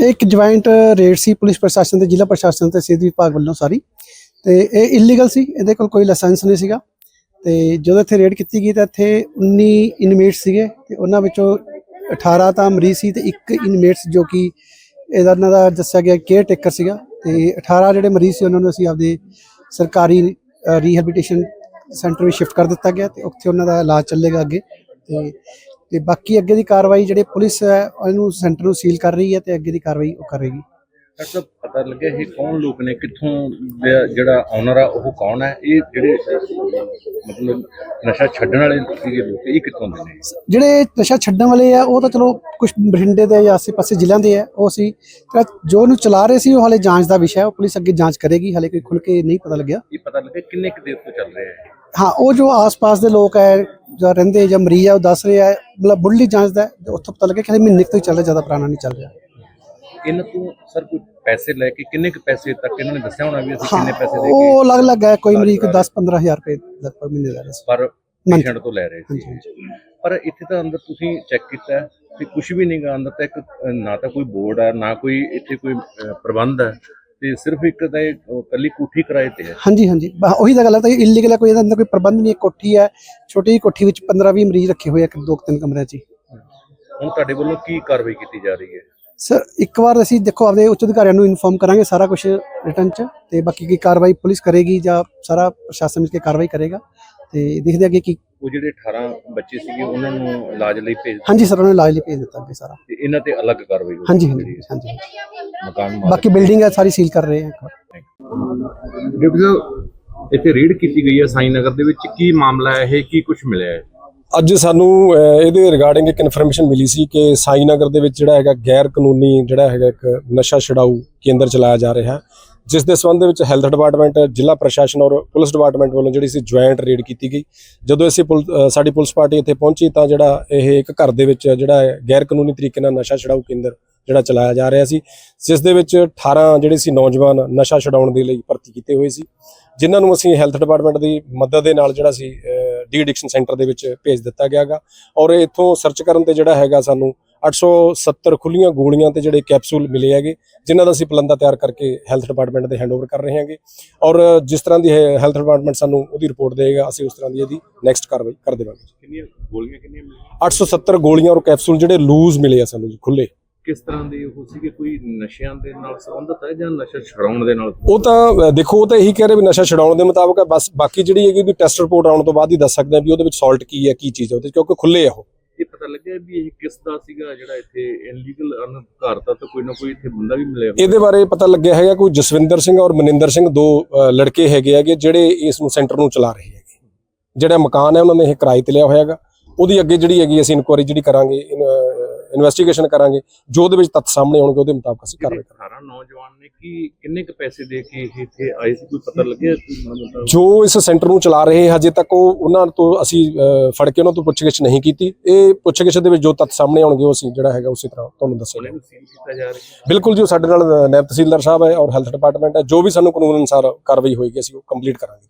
ਇਹ ਇੱਕ joint raid ਸੀ police ਪ੍ਰਸ਼ਾਸਨ ਤੇ, ਜ਼ਿਲ੍ਹਾ ਪ੍ਰਸ਼ਾਸਨ ਤੇ, ਸਿਹਤ ਵਿਭਾਗ ਵੱਲੋਂ ਸਾਰੀ ਤੇ ਇਹ ਇਲੀਗਲ ਸੀ, ਇਹਦੇ ਕੋਲ ਕੋਈ ਲਾਇਸੈਂਸ ਨਹੀਂ ਸੀਗਾ। ਤੇ ਜਦੋਂ ਇੱਥੇ ਰੇਡ ਕੀਤੀ ਗਈ ਤਾਂ ਇੱਥੇ 19 ਇਨਮੇਟ ਸੀਗੇ ਤੇ ਉਹਨਾਂ ਵਿੱਚੋਂ 18 ਤਾਂ ਮਰੀਜ਼ ਸੀ ਤੇ ਇੱਕ ਇਨਮੇਟਸ ਜੋ ਕਿ ਇਹਦਾ ਉਹਨਾਂ ਦਾ ਦੱਸਿਆ ਗਿਆ ਕੇਅਰ ਟੇਕਰ ਸੀਗਾ। ਤੇ 18 ਜਿਹੜੇ ਮਰੀਜ਼ ਸੀ, ਉਹਨਾਂ ਨੂੰ ਅਸੀਂ ਆਪਦੇ ਸਰਕਾਰੀ ਰੀਹੈਬਿਲਿਟੇਸ਼ਨ ਸੈਂਟਰ ਵਿੱਚ ਸ਼ਿਫਟ ਕਰ ਦਿੱਤਾ ਗਿਆ ਤੇ ਉੱਥੇ ਉਹਨਾਂ ਦਾ ਇਲਾਜ ਚੱਲੇਗਾ ਅੱਗੇ। ਤੇ ਤੇ ਬਾਕੀ ਅੱਗੇ ਦੀ ਕਾਰਵਾਈ ਜਿਹੜੇ ਪੁਲਿਸ ਹੈ ਉਹਨੂੰ ਸੈਂਟਰ ਨੂੰ ਸੀਲ ਕਰ ਰਹੀ ਹੈ ਤੇ ਅੱਗੇ ਦੀ ਕਾਰਵਾਈ ਉਹ ਕਰੇਗੀ। ਸਾਹਿਬ ਪਤਾ ਲੱਗਿਆ ਇਹ ਕੌਣ ਲੋਕ ਨੇ ਕਿੱਥੋਂ ਜਿਹੜਾ ਓਨਰ ਆ ਉਹ ਕੌਣ ਹੈ? ਇਹ ਜਿਹੜੇ ਮਤਲਬ ਨਸ਼ਾ ਛੱਡਣ ਵਾਲੇ ਸੀਗੇ ਲੋਕ ਇਹ ਕਿੱਥੋਂ ਦੇ ਨੇ? ਜਿਹੜੇ ਨਸ਼ਾ ਛੱਡਣ ਵਾਲੇ ਆ ਉਹ ਤਾਂ ਚਲੋ ਕੁਝ ਬਠਿੰਡੇ ਦੇ ਜਾਂ ਆਸੇ-ਪਾਸੇ ਜ਼ਿਲ੍ਹਿਆਂ ਦੇ ਆ ਉਹ ਸੀ ਜੋ ਉਹਨੂੰ ਚਲਾ ਰਹੇ ਸੀ ਉਹ ਹਾਲੇ ਜਾਂਚ ਦਾ ਵਿਸ਼ਾ ਹੈ ਉਹ ਪੁਲਿਸ ਅੱਗੇ ਜਾਂਚ ਕਰੇਗੀ ਹਾਲੇ ਕੋਈ ਖੁੱਲ ਕੇ ਨਹੀਂ ਪਤਾ ਲੱਗਿਆ। ਇਹ ਪਤਾ ਲੱਗਿਆ ਕਿੰਨੇ ਕੁ ਦੇਰ ਤੋਂ ਚੱਲ ਰਿਹਾ ਹੈ? ਹਾਂ ਉਹ ਜੋ ਆਸ-ਪਾਸ ਦੇ ਲੋਕ ਹੈ ਜਾਂ ਰਹਿੰਦੇ ਜਾਂ ਮਰੀਜ਼ ਆ ਉਹ ਦੱਸ ਰਹੇ ਆ ਮਤਲਬ ਬੁੱਢਲੀ ਜਾਂਚ ਦਾ ਹੈ, ਉੱਥੋਂ ਪਤਾ ਲੱਗਿਆ ਕਿ ਹਲੇ ਮਹੀਨੇ ਕੁ ਤੋਂ ਹੀ ਚੱਲ ਰਿਹਾ ਜ਼ਿਆਦਾ ਪੁਰਾਣਾ ਨਹੀਂ ਚੱਲ ਰਿਹਾ। ਇਹਨਾਂ ਤੋਂ ਸਰ ਕੋਈ ਪੈਸੇ ਲੈ ਕੇ ਕਿੰਨੇ ਕੁ ਪੈਸੇ ਤੱਕ ਇਹਨਾਂ ਨੇ ਦੱਸਿਆ ਹੋਣਾ ਵੀ ਅਸੀਂ ਹਾਂ ਕਿੰਨੇ ਪੈਸੇ ਦੇ ਕੇ ਉਹ ਅਲੱਗ-ਅਲੱਗ ਹੈ ਕੋਈ ਮਰੀਜ਼ 10-15000 ਰੁਪਏ ਲਗਭਗ ਮਹੀਨੇ ਦਾ ਰਿਹਾ ਪਰ। ਪੇਸ਼ੈਂਟ ਤੋਂ ਲੈ ਰਹੇ ਸੀ। ਹਾਂਜੀ ਹਾਂਜੀ। ਪਰ ਇੱਥੇ ਤਾਂ ਅੰਦਰ ਤੁਸੀਂ ਚੈੱਕ ਕੀਤਾ ਹੈ ਤੇ ਕੁਝ ਵੀ ਨਹੀਂਗਾ ਅੰਦਰ ਤਾਂ ਇੱਕ ਅ, ਨਾ ਤਾਂ ਕੋਈ ਬੋਰਡ ਹੈ ਨਾ ਕੋਈ ਇੱਥੇ ਕੋਈ ਅ, ਪ੍ਰਬੰਧ ਹੈ। ਤੇ ਸਿਰਫ ਇੱਕ ਤਾਂ ਇਹ ਕੱਲੀ ਕੋਠੀ ਕਿਰਾਏ ਤੇ ਹੈ। ਹਾਂਜੀ ਹਾਂਜੀ। ਉਹੀ ਤਾਂ ਗੱਲ ਹੈ ਤਾਂ ਇਲੀਗਲ ਹੈ ਕੋਈ ਇਹਦਾ ਅੰਦਰ ਕੋਈ ਪ੍ਰਬੰਧ ਨਹੀਂ ਕੋਠੀ ਹੈ ਛੋਟੀ ਜਿਹੀ ਕੋਠੀ ਵਿੱਚ 15-20 ਮਰੀਜ਼ ਰੱਖੇ ਹੋਏ ਆ ਦੋ ਤਿੰਨ ਕਮਰਿਆਂ 'ਚ ਹੁਣ ਤੁਹਾਡੇ ਵੱਲੋਂ ਕੀ ਕਾਰਵਾਈ ਕੀਤੀ ਜਾ ਰਹੀ ਹੈ? ਸਰ ਇੱਕ ਵਾਰ ਅਸੀਂ ਦੇਖੋ ਆਪਦੇ ਉੱਚ ਅਧਿਕਾਰੀਆਂ ਨੂੰ ਇਨਫੋਰਮ ਕਰਾਂਗੇ ਸਾਰਾ ਕੁਝ ਰਿਟਰਨ 'ਚ ਤੇ ਬਾਕੀ ਕੀ ਕਾਰਵਾਈ ਪੁਲਿਸ ਕਰੇਗੀ ਜਾਂ ਸਾਰਾ ਪ੍ਰਸ਼ਾਸਨ ਮਿਲ ਕੇ ਕਾਰਵਾਈ ਕਰੇਗਾ। ਤੇ ਦੇਖਦੇ ਅੱਗੇ ਕੀ ਉਹ ਜਿਹੜੇ 18 ਬੱਚੇ ਸੀਗੇ ਉਹਨਾਂ ਨੂੰ ਇਲਾਜ ਲਈ ਭੇਜ ਹਾਂਜੀ ਸਰ ਉਹਨੇ ਇਲਾਜ ਲਈ ਭੇਜ ਦਿੱਤਾ ਅੱਗੇ ਸਾਰਾ। ਤੇ ਇਹਨਾਂ ਤੇ ਅਲੱਗ ਕਾਰਵਾਈ ਹੋਈ ਹਾਂਜੀ ਹਾਂਜੀ ਹਾਂਜੀ। ਮਕਾਨ ਮਾਲਕ ਬਾਕੀ ਬਿਲਡਿੰਗ ਹੈ ਸਾਰੀ ਸੀਲ ਕਰ ਰਹੇ ਵਾਰ। ਡਿਪਟੀ ਸਾਹਿਬ ਇੱਥੇ ਰੇਡ ਕੀਤੀ ਗਈ ਹੈ ਸਾਈ ਨਗਰ ਦੇ ਵਿੱਚ। ਕੀ ਮਾਮਲਾ ਹੈ? ਇਹ ਕੀ ਕੁਝ ਮਿਲਿਆ ਹੈ? ਅੱਜ ਸਾਨੂੰ ਇਹਦੇ ਰਿਗਾਰਡਿੰਗ ਇੱਕ ਇਨਫੋਰਮੇਸ਼ਨ ਮਿਲੀ ਸੀ ਕਿ ਸਾਈ ਨਗਰ ਦੇ ਵਿੱਚ ਜਿਹੜਾ ਹੈਗਾ ਗੈਰ ਕਾਨੂੰਨੀ ਜਿਹੜਾ ਹੈਗਾ ਇੱਕ ਨਸ਼ਾ ਛਡਾਊ ਕੇਂਦਰ ਚਲਾਇਆ ਜਾ ਰਿਹਾ। ਹੈ ਜਿਸ ਦੇ ਸੰਬੰਧ ਵਿੱਚ ਹੈਲਥ ਡਿਪਾਰਟਮੈਂਟ, ਜ਼ਿਲ੍ਹਾ ਪ੍ਰਸ਼ਾਸਨ ਔਰ ਪੁਲਿਸ ਡਿਪਾਰਟਮੈਂਟ ਵੱਲੋਂ ਜਿਹੜੀ ਸੀ ਜੁਆਇੰਟ ਰੇਡ ਕੀਤੀ ਗਈ। ਜਦੋਂ ਅਸੀਂ ਪੁਲ- ਸਾਡੀ ਪੁਲਿਸ ਪਾਰਟੀ ਇੱਥੇ ਪਹੁੰਚੀ ਤਾਂ ਜਿਹੜਾ ਇਹ ਇੱਕ ਘਰ ਦੇ ਵਿੱਚ ਜਿਹੜਾ ਗੈਰ ਕਾਨੂੰਨੀ ਤਰੀਕੇ ਨਾਲ ਨਸ਼ਾ ਛਡਾਊ ਕੇਂਦਰ ਜਿਹੜਾ ਚਲਾਇਆ ਜਾ ਰਿਹਾ ਸੀ, ਜਿਸ ਦੇ ਵਿੱਚ 18 ਜਿਹੜੇ ਸੀ ਨੌਜਵਾਨ ਨਸ਼ਾ ਛਡਾਉਣ ਦੇ ਲਈ ਭਰਤੀ ਕੀਤੇ ਹੋਏ ਸੀ, ਜਿਨ੍ਹਾਂ ਨੂੰ ਅਸੀਂ ਹੈਲਥ ਡਿਪਾਰਟਮੈਂਟ ਦੀ ਮਦਦ ਦੇ ਨਾਲ ਜਿਹੜਾ ਸੀ ਡੀ ਐਡਿਕਸ਼ਨ ਸੈਂਟਰ ਦੇ ਵਿੱਚ ਭੇਜ ਦਿੱਤਾ ਗਿਆਗਾ। ਔਰ ਇੱਥੋਂ ਸਰਚ ਕਰਨ ਤੇ ਜਿਹੜਾ ਹੈਗਾ ਸਾਨੂੰ 870 ਖੁੱਲੀਆਂ ਗੋਲੀਆਂ ਤੇ ਜਿਹੜੇ ਕੈਪਸੂਲ ਮਿਲੇ ਹੈਗੇ ਜਿਨ੍ਹਾਂ ਦਾ ਅਸੀਂ ਪਲੰਦਾ ਤਿਆਰ ਕਰਕੇ ਹੈਲਥ ਡਿਪਾਰਟਮੈਂਟ ਦੇ ਹੈਂਡਓਵਰ ਕਰ ਰਹੇ ਹਾਂਗੇ। ਔਰ ਜਿਸ ਤਰ੍ਹਾਂ ਦੀ ਹੈਲਥ ਡਿਪਾਰਟਮੈਂਟ ਸਾਨੂੰ ਉਹਦੀ ਰਿਪੋਰਟ ਦੇਗਾ ਅਸੀਂ ਉਸ ਤਰ੍ਹਾਂ ਦੀ ਇਹਦੀ ਨੈਕਸਟ ਕਾਰਵਾਈ ਕਰ ਦੇਵਾਂਗੇ। ਕਿੰਨੀਆਂ ਗੋਲੀਆਂ ਕਿੰਨੀਆਂ ਮਿਲੀਆਂ? 870 ਗੋਲੀਆਂ ਔਰ ਕੈਪਸੂਲ ਜਿਹੜੇ ਲੂਜ਼ ਮਿਲੇ ਆ ਸਾਨੂੰ ਜੀ ਖੁੱਲੇ ਕਿਸ ਤਰ੍ਹਾਂ ਦੇ ਉਹ ਸੀਗੇ ਕੋਈ ਨਸ਼ਿਆਂ ਦੇ ਨਾਲ ਸੰਬੰਧਿਤ ਹੈ ਜਾਂ ਨਸ਼ਾ ਛਡਾਉਣ ਦੇ ਨਾਲ? ਉਹ ਤਾਂ ਦੇਖੋ ਉਹ ਤਾਂ ਇਹੀ ਕਹਿ ਰਹੇ ਵੀ ਨਸ਼ਾ ਛਡਾਉਣ ਦੇ ਮੁਤਾਬਕ ਹੈ ਬਸ ਬਾਕੀ ਜਿਹੜੀ ਹੈਗੀ ਵੀ ਟੈਸਟ ਰਿਪੋਰਟ ਆਉਣ ਤੋਂ ਬਾਅਦ ਹੀ ਦੱਸ ਸਕਦੇ ਆ ਵੀ ਉਹਦੇ ਵਿੱਚ ਸਾਲਟ ਕੀ ਹੈ ਕੀ ਚੀਜ਼ ਹੈ ਉਹਦੇ ਕਿਉਂਕਿ ਖੁੱਲੇ ਆ ਉਹ। ਲੱਗਿਆ ਵੀ ਇਹ ਕਿਸ ਦਾ ਸੀਗਾ ਜਿਹੜਾ ਇੱਥੇ ਇਨਲੀਗਲ ਅਨਧਾਰਤਾ ਤਾਂ ਕੋਈ ਨਾ ਕੋਈ ਇੱਥੇ ਬੰਦਾ ਵੀ ਮਿਲਿਆ ਇਹਦੇ ਬਾਰੇ ਪਤਾ ਲੱਗਿਆ ਹੈਗਾ ਕੋਈ ਜਸਵਿੰਦਰ ਸਿੰਘ ਔਰ ਮਨਿੰਦਰ ਸਿੰਘ ਦੋ ਅ, ਲੜਕੇ ਹੈਗੇ ਹੈਗੇ ਜਿਹੜੇ ਇਸ ਨੂੰ ਸੈਂਟਰ ਨੂੰ ਚਲਾ ਰਹੇ ਹੈਗੇ। ਜਿਹੜਾ ਮਕਾਨ ਹੈ ਉਹਨਾਂ ਨੇ ਇਹ ਕਿਰਾਏ ਤੇ ਲਿਆ ਹੋਇਆ ਹੈਗਾ। ਉਹਦੀ ਅੱਗੇ ਜਿਹੜੀ ਹੈਗੀ ਅਸੀਂ ਇਨਕੁਆਰੀ ਜਿਹੜੀ ਕਰਾਂਗੇ ਇਨਵੈਸਟੀਗੇਸ਼ਨ ਕਰਾਂਗੇ ਜੋ ਉਹਦੇ ਵਿੱਚ ਤੱਥ ਸਾਹਮਣੇ ਆਉਣਗੇ ਉਹਦੇ ਮੁਤਾਬਕ ਅਸੀਂ ਕਾਰਵਾਈ ਕਰਾਂਗੇ। 18 ਨੌਜਵਾਨ ਨੇ ਕੀ ਕਿੰਨੇ ਕ ਪੈਸੇ ਦੇ ਕੇ ਇੱਥੇ ਆਏ ਸੀ? ਕੋਈ ਪਤਾ ਲੱਗਿਆ? ਜੋ ਇਸ ਸੈਂਟਰ ਨੂੰ ਚਲਾ ਰਹੇ ਹਜੇ ਤੱਕ ਉਹ ਉਹਨਾਂ ਤੋਂ ਅਸੀਂ ਫੜ ਕੇ ਉਹਨਾਂ ਤੋਂ ਪੁੱਛਗਿੱਛ ਨਹੀਂ ਕੀਤੀ। ਇਹ ਪੁੱਛਗਿੱਛ ਦੇ ਵਿੱਚ ਜੋ ਤੱਥ ਸਾਹਮਣੇ ਆਉਣਗੇ ਉਹ ਅਸੀਂ ਜਿਹੜਾ ਹੈਗਾ ਉਸੇ ਤਰ੍ਹਾਂ ਤੁਹਾਨੂੰ ਦੱਸਾਂਗੇ ਬਿਲਕੁਲ ਜੀ ਸਾਡੇ ਨਾਲ ਨਾਇਬ ਤਹਿਸੀਲਦਾਰ ਸਾਹਿਬ ਹੈ ਔਰ ਹੈਲਥ ਡਿਪਾਰਟਮੈਂਟ ਹੈ। ਜੋ ਵੀ ਸਾਨੂੰ ਕਾਨੂੰਨ ਅਨੁਸਾਰ ਕਾਰਵਾਈ ਹੋਏਗੀ ਅਸੀਂ ਉਹ ਕੰਪਲੀਟ ਕਰਾਂਗੇ।